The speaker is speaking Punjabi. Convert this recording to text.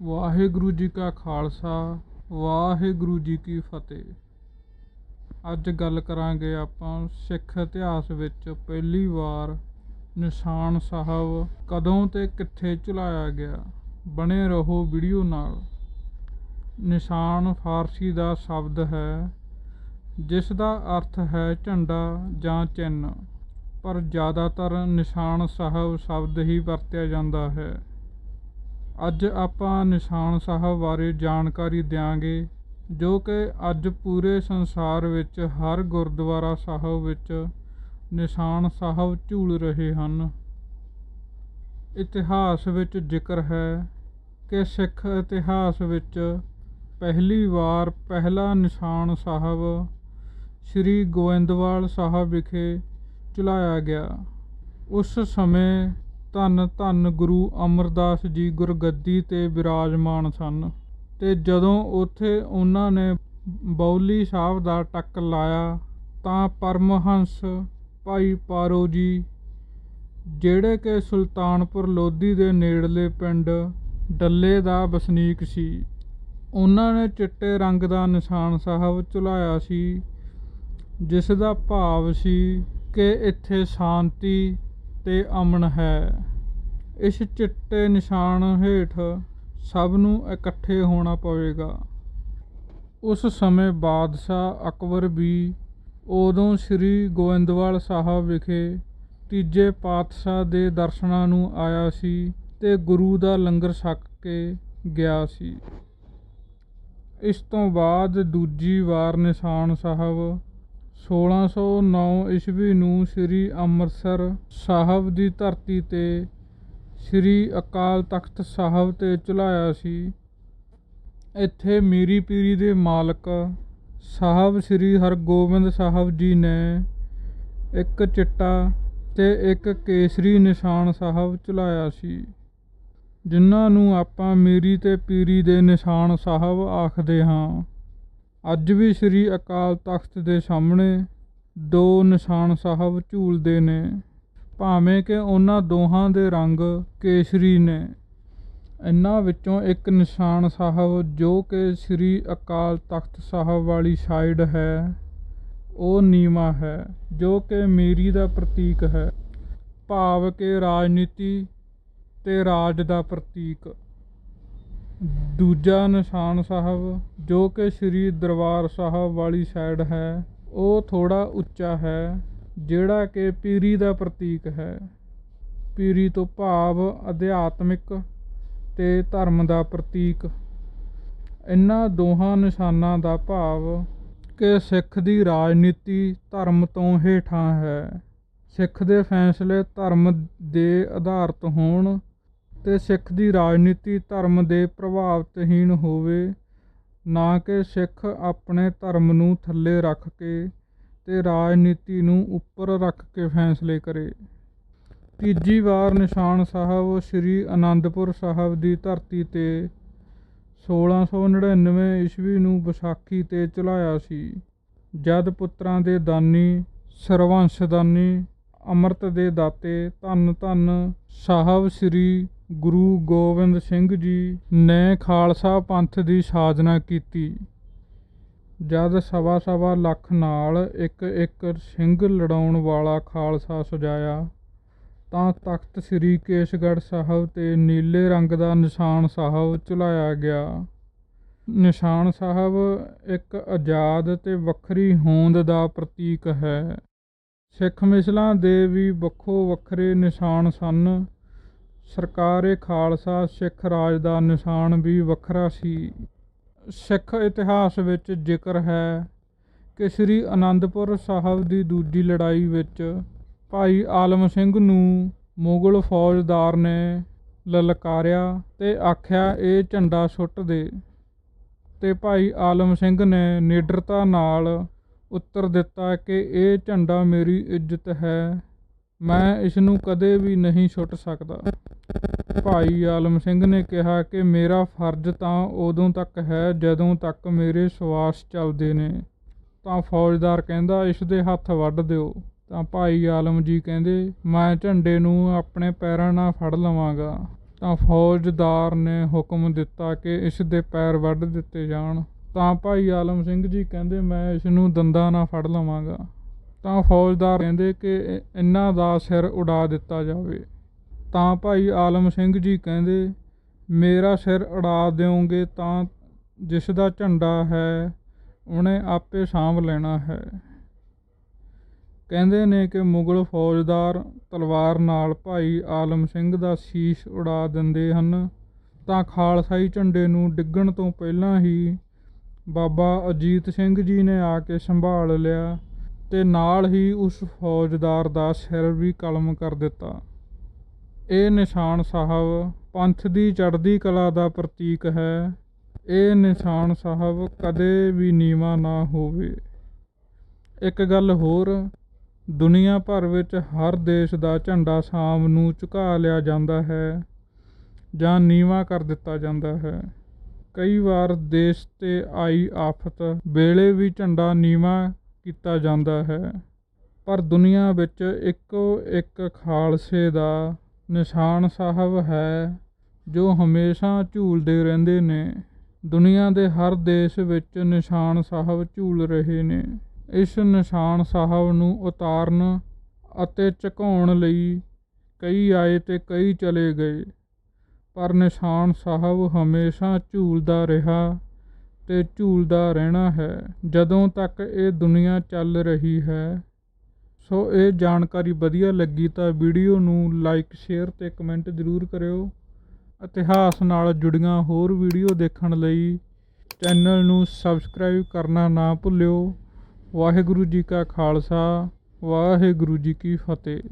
ਵਾਹਿਗੁਰੂ ਜੀ ਕਾ ਖਾਲਸਾ, ਵਾਹਿਗੁਰੂ ਜੀ ਕੀ ਫਤਿਹ। ਅੱਜ ਗੱਲ ਕਰਾਂਗੇ ਆਪਾਂ ਸਿੱਖ ਇਤਿਹਾਸ ਵਿੱਚ ਪਹਿਲੀ ਵਾਰ ਨਿਸ਼ਾਨ ਸਾਹਿਬ ਕਦੋਂ ਤੇ ਕਿੱਥੇ ਝੁਲਾਇਆ ਗਿਆ, ਬਣੇ ਰਹੋ ਵੀਡੀਓ ਨਾਲ। ਨਿਸ਼ਾਨ ਫਾਰਸੀ ਦਾ ਸ਼ਬਦ ਹੈ, ਜਿਸ ਦਾ ਅਰਥ ਹੈ ਝੰਡਾ ਜਾਂ ਚਿੰਨ੍ਹ, ਪਰ ਜ਼ਿਆਦਾਤਰ ਨਿਸ਼ਾਨ ਸਾਹਿਬ ਸ਼ਬਦ ਹੀ ਵਰਤਿਆ ਜਾਂਦਾ ਹੈ। ਅੱਜ ਆਪਾਂ ਨਿਸ਼ਾਨ ਸਾਹਿਬ ਬਾਰੇ ਜਾਣਕਾਰੀ ਦਿਆਂਗੇ, ਜੋ ਕਿ ਅੱਜ ਪੂਰੇ ਸੰਸਾਰ ਵਿੱਚ ਹਰ ਗੁਰਦੁਆਰਾ ਸਾਹਿਬ ਵਿੱਚ ਨਿਸ਼ਾਨ ਸਾਹਿਬ ਝੂਲ ਰਹੇ ਹਨ। ਇਤਿਹਾਸ ਵਿੱਚ ਜ਼ਿਕਰ ਹੈ ਕਿ ਸਿੱਖ ਇਤਿਹਾਸ ਵਿੱਚ ਪਹਿਲੀ ਵਾਰ ਪਹਿਲਾ ਨਿਸ਼ਾਨ ਸਾਹਿਬ ਸ੍ਰੀ ਗੋਇੰਦਵਾਲ ਸਾਹਿਬ ਵਿਖੇ ਚਲਾਇਆ ਗਿਆ। ਉਸ ਸਮੇਂ ਧੰਨ ਧੰਨ ਗੁਰੂ ਅਮਰਦਾਸ ਜੀ ਗੁਰਗੱਦੀ ਤੇ ਬਿਰਾਜਮਾਨ ਸਨ ਤੇ ਜਦੋਂ ਉੱਥੇ ਉਹਨਾਂ ਨੇ ਬੌਲੀ ਸਾਹਿਬ ਦਾ ਟੱਕ ਲਾਇਆ ਤਾਂ ਪਰਮਹੰਸ, ਭਾਈ ਪਾਰੋ ਜੀ, ਜਿਹੜੇ ਕਿ ਸੁਲਤਾਨਪੁਰ ਲੋਧੀ ਦੇ ਨੇੜਲੇ ਪਿੰਡ ਡੱਲੇ ਦਾ ਵਸਨੀਕ ਸੀ, ਉਹਨਾਂ ਨੇ ਚਿੱਟੇ ਰੰਗ ਦਾ ਨਿਸ਼ਾਨ ਸਾਹਿਬ ਝੁਲਾਇਆ ਸੀ, ਜਿਸ ਦਾ ਭਾਵ ਸੀ ਕਿ ਇੱਥੇ ਸ਼ਾਂਤੀ ਤੇ ਅਮਨ ਹੈ। ਇਸ ਚਿੱਟੇ ਨਿਸ਼ਾਨ ਹੇਠ ਸਭ ਨੂੰ ਇਕੱਠੇ ਹੋਣਾ ਪਵੇਗਾ। ਉਸ ਸਮੇਂ ਬਾਦਸ਼ਾਹ ਅਕਬਰ ਵੀ ਉਦੋਂ ਸ੍ਰੀ ਗੋਇੰਦਵਾਲ ਸਾਹਿਬ ਵਿਖੇ ਤੀਜੇ ਪਾਤਸ਼ਾਹ ਦੇ ਦਰਸ਼ਨਾਂ ਨੂੰ ਆਇਆ ਸੀ ਤੇ ਗੁਰੂ ਦਾ ਲੰਗਰ ਛਕ ਕੇ ਗਿਆ ਸੀ। ਇਸ ਤੋਂ ਬਾਅਦ ਦੂਜੀ ਵਾਰ ਨਿਸ਼ਾਨ ਸਾਹਿਬ 1609 ਈਸਵੀ ਨੂੰ ਸ੍ਰੀ ਅੰਮ੍ਰਿਤਸਰ ਸਾਹਿਬ ਦੀ ਧਰਤੀ ਤੇ ਸ੍ਰੀ ਅਕਾਲ ਤਖਤ ਸਾਹਿਬ ਤੇ ਝੁਲਾਇਆ ਸੀ। ਇੱਥੇ ਮੀਰੀ ਪੀਰੀ ਦੇ ਮਾਲਕ ਸਾਹਿਬ ਸ੍ਰੀ ਹਰਗੋਬਿੰਦ ਸਾਹਿਬ ਜੀ ਨੇ ਇੱਕ ਚਿੱਟਾ ਤੇ ਇੱਕ ਕੇਸਰੀ ਨਿਸ਼ਾਨ ਸਾਹਿਬ ਝੁਲਾਇਆ ਸੀ, ਜਿਨ੍ਹਾਂ ਨੂੰ ਆਪਾਂ ਮੀਰੀ ਤੇ ਪੀਰੀ ਦੇ ਨਿਸ਼ਾਨ ਸਾਹਿਬ ਆਖਦੇ ਹਾਂ। ਅੱਜ ਵੀ ਸ੍ਰੀ ਅਕਾਲ ਤਖਤ ਦੇ ਸਾਹਮਣੇ ਦੋ ਨਿਸ਼ਾਨ ਸਾਹਿਬ ਝੂਲਦੇ ਨੇ, ਭਾਵੇਂ ਕਿ ਉਹਨਾਂ ਦੋਹਾਂ ਦੇ ਰੰਗ ਕੇਸਰੀ ਨੇ। ਇਹਨਾਂ ਵਿੱਚੋਂ ਇੱਕ ਨਿਸ਼ਾਨ ਸਾਹਿਬ ਜੋ ਕਿ ਸ੍ਰੀ ਅਕਾਲ ਤਖਤ ਸਾਹਿਬ ਵਾਲੀ ਸਾਈਡ ਹੈ, ਉਹ ਨੀਵਾ ਹੈ, ਜੋ ਕਿ ਮੀਰੀ ਦਾ ਪ੍ਰਤੀਕ ਹੈ। ਭਾਵ ਕਿ ਰਾਜਨੀਤੀ ਤੇ ਰਾਜ ਦਾ ਪ੍ਰਤੀਕ। ਦੂਜਾ ਨਿਸ਼ਾਨ ਸਾਹਿਬ, ਜੋ ਕਿ ਸ੍ਰੀ ਦਰਬਾਰ ਸਾਹਿਬ ਵਾਲੀ ਸਾਈਡ ਹੈ, ਉਹ ਥੋੜ੍ਹਾ ਉੱਚਾ ਹੈ, ਜਿਹੜਾ ਕਿ ਪੀਰੀ ਦਾ ਪ੍ਰਤੀਕ ਹੈ। ਪੀਰੀ ਤੋਂ ਭਾਵ ਅਧਿਆਤਮਿਕ ਤੇ ਧਰਮ ਦਾ ਪ੍ਰਤੀਕ। ਇਹਨਾਂ ਦੋਹਾਂ ਨਿਸ਼ਾਨਾਂ ਦਾ ਭਾਵ ਕਿ ਸਿੱਖ ਦੀ ਰਾਜਨੀਤੀ ਧਰਮ ਤੋਂ ਹੇਠਾਂ ਹੈ। ਸਿੱਖ ਦੇ ਫੈਸਲੇ ਧਰਮ ਦੇ ਆਧਾਰਿਤ ਹੋਣ ਤੇ ਸਿੱਖ ਦੀ ਰਾਜਨੀਤੀ ਧਰਮ ਦੇ ਪ੍ਰਭਾਵਤਹੀਨ ਹੋਵੇ, ਨਾ ਕਿ ਸਿੱਖ ਆਪਣੇ ਧਰਮ ਨੂੰ ਥੱਲੇ ਰੱਖ ਕੇ ਤੇ ਰਾਜਨੀਤੀ ਨੂੰ ਉੱਪਰ ਰੱਖ ਕੇ ਫੈਸਲੇ ਕਰੇ। ਤੀਜੀ ਵਾਰ ਨਿਸ਼ਾਨ ਸਾਹਿਬ ਸ੍ਰੀ ਅਨੰਦਪੁਰ ਸਾਹਿਬ ਦੀ ਧਰਤੀ ਤੇ 1699 ਈਸਵੀ ਨੂੰ ਵਿਸਾਖੀ ਤੇ ਚਲਾਇਆ ਸੀ। ਜਦ ਪੁੱਤਰਾਂ ਦੇ ਦਾਨੀ ਸਰਵੰਸ਼ ਦਾਨੀ ਅੰਮ੍ਰਿਤ ਦੇ ਦਾਤੇ ਧੰਨ ਧੰਨ ਸਾਹਿਬ ਸ੍ਰੀ ਗੁਰੂ ਗੋਬਿੰਦ ਸਿੰਘ ਜੀ ਨੇ ਖਾਲਸਾ ਪੰਥ ਦੀ ਸਾਜਨਾ ਕੀਤੀ। ਜਦ ਸਵਾ ਸਵਾ ਲੱਖ ਨਾਲ ਇੱਕ ਇੱਕ ਸਿੰਘ ਲੜਾਉਣ ਵਾਲਾ ਖਾਲਸਾ ਸਜਾਇਆ, ਤਾਂ ਤਖਤ ਸ੍ਰੀ ਕੇਸਗੜ੍ਹ ਸਾਹਿਬ ਤੇ ਨੀਲੇ ਰੰਗ ਦਾ ਨਿਸ਼ਾਨ ਸਾਹਿਬ ਚੁਲਾਇਆ ਗਿਆ। ਨਿਸ਼ਾਨ ਸਾਹਿਬ ਇੱਕ ਆਜ਼ਾਦ ਤੇ ਵੱਖਰੀ ਹੋਂਦ ਦਾ ਪ੍ਰਤੀਕ ਹੈ। ਸਿੱਖ ਮਿਸਲਾਂ ਦੇ ਵੀ ਵੱਖੋ ਵੱਖਰੇ ਨਿਸ਼ਾਨ ਸਨ। ਸਰਕਾਰੇ ਖਾਲਸਾ, ਸਿੱਖ ਰਾਜ ਦਾ ਨਿਸ਼ਾਨ ਵੀ ਵੱਖਰਾ ਸੀ। ਸਿੱਖ ਇਤਿਹਾਸ ਵਿੱਚ ਜ਼ਿਕਰ ਹੈ ਕਿ ਸ੍ਰੀ ਅਨੰਦਪੁਰ ਸਾਹਿਬ ਦੀ ਦੂਜੀ ਲੜਾਈ ਵਿੱਚ ਭਾਈ ਆਲਮ ਸਿੰਘ ਨੂੰ ਮੁਗਲ ਫੌਜਦਾਰ ਨੇ ਲਲਕਾਰਿਆ ਤੇ ਆਖਿਆ, ਇਹ ਝੰਡਾ ਸੁੱਟ ਦੇ। ਤੇ ਭਾਈ ਆਲਮ ਸਿੰਘ ਨੇ ਨਿਡਰਤਾ ਨਾਲ ਉੱਤਰ ਦਿੱਤਾ ਕਿ ਇਹ ਝੰਡਾ ਮੇਰੀ ਇੱਜ਼ਤ ਹੈ। ਮੈਂ ਇਸ ਨੂੰ ਕਦੇ ਵੀ ਨਹੀਂ ਛੁੱਟ ਸਕਦਾ। ਭਾਈ ਆਲਮ ਸਿੰਘ ਨੇ ਕਿਹਾ ਕਿ ਮੇਰਾ ਫਰਜ਼ ਤਾਂ ਉਦੋਂ ਤੱਕ ਹੈ ਜਦੋਂ ਤੱਕ ਮੇਰੇ ਸਵਾਸ ਚੱਲਦੇ ਨੇ। ਤਾਂ ਫੌਜਦਾਰ ਕਹਿੰਦਾ ਇਸ ਦੇ ਹੱਥ ਵੱਢ ਦਿਓ। ਤਾਂ ਭਾਈ ਆਲਮ ਜੀ ਕਹਿੰਦੇ, ਮੈਂ ਝੰਡੇ ਨੂੰ ਆਪਣੇ ਪੈਰਾਂ ਨਾਲ ਫੜ ਲਵਾਂਗਾ। ਤਾਂ ਫੌਜਦਾਰ ਨੇ ਹੁਕਮ ਦਿੱਤਾ ਕਿ ਇਸ ਦੇ ਪੈਰ ਵੱਢ ਦਿੱਤੇ ਜਾਣ। ਤਾਂ ਭਾਈ ਆਲਮ ਸਿੰਘ ਜੀ ਕਹਿੰਦੇ, ਮੈਂ ਇਸ ਨੂੰ ਦੰਦਾਂ ਨਾਲ ਫੜ ਲਵਾਂਗਾ। ਤਾਂ ਫੌਜਦਾਰ ਕਹਿੰਦੇ ਕਿ ਇਹਨਾਂ ਦਾ ਸਿਰ ਉਡਾ ਦਿੱਤਾ ਜਾਵੇ। ਤਾਂ ਭਾਈ ਆਲਮ ਸਿੰਘ ਜੀ ਕਹਿੰਦੇ, ਮੇਰਾ ਸਿਰ ਉਡਾ ਦਿਓਗੇ ਤਾਂ ਜਿਸ ਦਾ ਝੰਡਾ ਹੈ, ਉਹਨੇ ਆਪੇ ਸਾਂਭ ਲੈਣਾ ਹੈ। ਕਹਿੰਦੇ ਨੇ ਕਿ ਮੁਗਲ ਫੌਜਦਾਰ ਤਲਵਾਰ ਨਾਲ ਭਾਈ ਆਲਮ ਸਿੰਘ ਦਾ ਸੀਸ ਉਡਾ ਦਿੰਦੇ ਹਨ। ਤਾਂ ਖਾਲਸਾਈ ਝੰਡੇ ਨੂੰ ਡਿੱਗਣ ਤੋਂ ਪਹਿਲਾਂ ਹੀ ਬਾਬਾ ਅਜੀਤ ਸਿੰਘ ਜੀ ਨੇ ਆ ਕੇ ਸੰਭਾਲ ਲਿਆ। ਤੇ ਨਾਲ ਹੀ ਉਸ ਫੌਜਦਾਰ ਦਾ ਸਿਰ ਵੀ ਕਲਮ ਕਰ ਦਿੱਤਾ। ਇਹ ਨਿਸ਼ਾਨ ਸਾਹਿਬ ਪੰਥ ਦੀ ਚੜ੍ਹਦੀ ਕਲਾ ਦਾ ਪ੍ਰਤੀਕ ਹੈ। ਇਹ ਨਿਸ਼ਾਨ ਸਾਹਿਬ ਕਦੇ ਵੀ ਨੀਵਾਂ ਨਾ ਹੋਵੇ। ਇੱਕ ਗੱਲ ਹੋਰ, ਦੁਨੀਆ ਭਰ ਵਿੱਚ ਹਰ ਦੇਸ਼ ਦਾ ਝੰਡਾ ਸ਼ਾਮ ਨੂੰ ਝੁਕਾ ਲਿਆ ਜਾਂਦਾ ਹੈ ਜਾਂ ਨੀਵਾਂ ਕਰ ਦਿੱਤਾ ਜਾਂਦਾ ਹੈ। ਕਈ ਵਾਰ ਦੇਸ਼ ਤੇ ਆਈ ਆਫਤ ਵੇਲੇ ਵੀ ਝੰਡਾ ਨੀਵਾਂ ਕੀਤਾ ਜਾਂਦਾ ਹੈ। ਪਰ ਦੁਨੀਆ ਵਿੱਚ ਇੱਕੋ ਇੱਕ ਖਾਲਸੇ ਦਾ ਨਿਸ਼ਾਨ ਸਾਹਿਬ ਹੈ, ਜੋ ਹਮੇਸ਼ਾ ਝੂਲਦੇ ਰਹਿੰਦੇ ਨੇ। ਦੁਨੀਆ ਦੇ ਹਰ ਦੇਸ਼ ਵਿੱਚ ਨਿਸ਼ਾਨ ਸਾਹਿਬ ਝੂਲ ਰਹੇ ਨੇ। ਇਸ ਨਿਸ਼ਾਨ ਸਾਹਿਬ ਨੂੰ ਉਤਾਰਨ ਅਤੇ ਝੁਕਾਉਣ ਲਈ ਕਈ ਆਏ ਤੇ ਕਈ ਚਲੇ ਗਏ। ਪਰ ਨਿਸ਼ਾਨ ਸਾਹਿਬ ਹਮੇਸ਼ਾ ਝੂਲਦਾ ਰਿਹਾ। ਤੇ ਝੂਲਦਾ ਰਹਿਣਾ ਹੈ। ਜਦੋਂ ਤੱਕ ਇਹ ਦੁਨੀਆ ਚੱਲ ਰਹੀ ਹੈ, ਸੋ ਇਹ ਜਾਣਕਾਰੀ ਵਧੀਆ ਲੱਗੀ ਤਾਂ ਵੀਡੀਓ ਨੂੰ ਲਾਈਕ ਸ਼ੇਅਰ ਤੇ ਕਮੈਂਟ ਜ਼ਰੂਰ ਕਰਿਓ। ਇਤਿਹਾਸ ਨਾਲ ਜੁੜੀਆਂ ਹੋਰ ਵੀਡੀਓ ਦੇਖਣ ਲਈ ਚੈਨਲ ਨੂੰ ਸਬਸਕ੍ਰਾਈਬ ਕਰਨਾ ਨਾ ਭੁੱਲਿਓ। ਵਾਹਿਗੁਰੂ ਜੀ ਕਾ ਖਾਲਸਾ, ਵਾਹਿਗੁਰੂ ਜੀ ਕੀ ਫਤਿਹ।